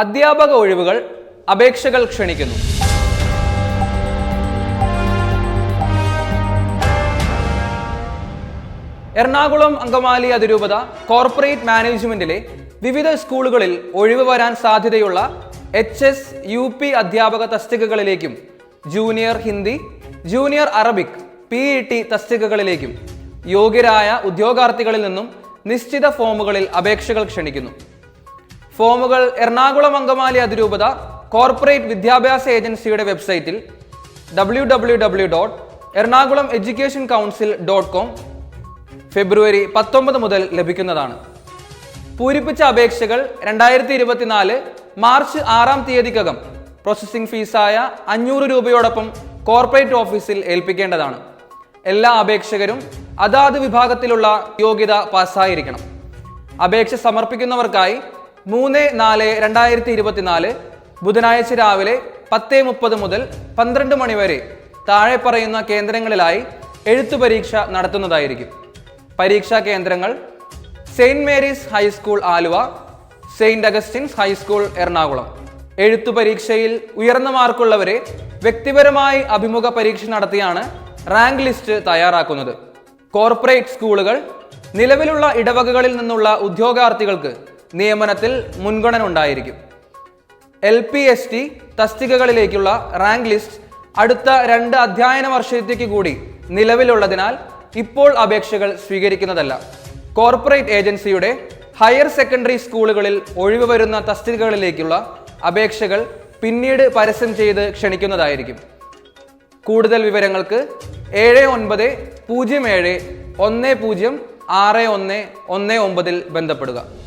അധ്യാപക ഒഴിവുകൾ അപേക്ഷകൾ ക്ഷണിക്കുന്നു. എറണാകുളം അങ്കമാലി അതിരൂപത കോർപ്പറേറ്റ് മാനേജ്മെന്റിലെ വിവിധ സ്കൂളുകളിൽ ഒഴിവ് വരാൻ സാധ്യതയുള്ള എച്ച് എസ് യു പി അധ്യാപക തസ്തികകളിലേക്കും junior Hindi junior Arabic P E T തസ്തികകളിലേക്കും യോഗ്യരായ ഉദ്യോഗാർത്ഥികളിൽ നിന്നും നിശ്ചിത ഫോമുകളിൽ അപേക്ഷകൾ ക്ഷണിക്കുന്നു. ഫോമുകൾ എറണാകുളം അങ്കമാലി അതിരൂപത കോർപ്പറേറ്റ് വിദ്യാഭ്യാസ ഏജൻസിയുടെ വെബ്സൈറ്റിൽ W W W dot Ernakulam education council dot com ഫെബ്രുവരി പത്തൊമ്പത് മുതൽ ലഭിക്കുന്നതാണ്. പൂരിപ്പിച്ച അപേക്ഷകൾ രണ്ടായിരത്തി ഇരുപത്തിനാല് മാർച്ച് ആറാം തീയതിക്കകം പ്രോസസ്സിംഗ് ഫീസായ അഞ്ഞൂറ് രൂപയോടൊപ്പം കോർപ്പറേറ്റ് ഓഫീസിൽ ഏൽപ്പിക്കേണ്ടതാണ്. എല്ലാ അപേക്ഷകരും അതാത് വിഭാഗത്തിലുള്ള യോഗ്യത പാസ്സായിരിക്കണം. അപേക്ഷ സമർപ്പിക്കുന്നവർക്കായി മൂന്ന് നാല് രണ്ടായിരത്തി ഇരുപത്തിനാല് ബുധനാഴ്ച രാവിലെ പത്ത് മുപ്പത് മുതൽ പന്ത്രണ്ട് മണിവരെ താഴെ പറയുന്ന കേന്ദ്രങ്ങളിലായി എഴുത്തു പരീക്ഷ നടത്തുന്നതായിരിക്കും. പരീക്ഷാ കേന്ദ്രങ്ങൾ Saint Mary's high school Aluva Saint Augustine's high school Ernakulam. എഴുത്തു പരീക്ഷയിൽ ഉയർന്ന മാർക്കുള്ളവരെ വ്യക്തിപരമായി അഭിമുഖ പരീക്ഷ നടത്തിയാണ് റാങ്ക് ലിസ്റ്റ് തയ്യാറാക്കുന്നത്. കോർപ്പറേറ്റ് സ്കൂളുകൾ നിലവിലുള്ള ഇടവകകളിൽ നിന്നുള്ള ഉദ്യോഗാർത്ഥികൾക്ക് നിയമനത്തിൽ മുൻഗണന ഉണ്ടായിരിക്കും എൽ പി എസ് ടി തസ്തികകളിലേക്കുള്ള റാങ്ക് ലിസ്റ്റ് അടുത്ത രണ്ട് അധ്യയന വർഷത്തേക്ക് കൂടി നിലവിലുള്ളതിനാൽ ഇപ്പോൾ അപേക്ഷകൾ സ്വീകരിക്കുന്നതല്ല. കോർപ്പറേറ്റ് ഏജൻസിയുടെ ഹയർ സെക്കൻഡറി സ്കൂളുകളിൽ ഒഴിവ് വരുന്ന തസ്തികകളിലേക്കുള്ള അപേക്ഷകൾ പിന്നീട് പരസ്യം ചെയ്ത് ക്ഷണിക്കുന്നതായിരിക്കും. കൂടുതൽ വിവരങ്ങൾക്ക് ഏഴ് ഒൻപത് പൂജ്യം ഏഴ് ഒന്ന് പൂജ്യം ആറ് ഒന്ന് ഒന്ന് ഒമ്പതിൽ ബന്ധപ്പെടുക.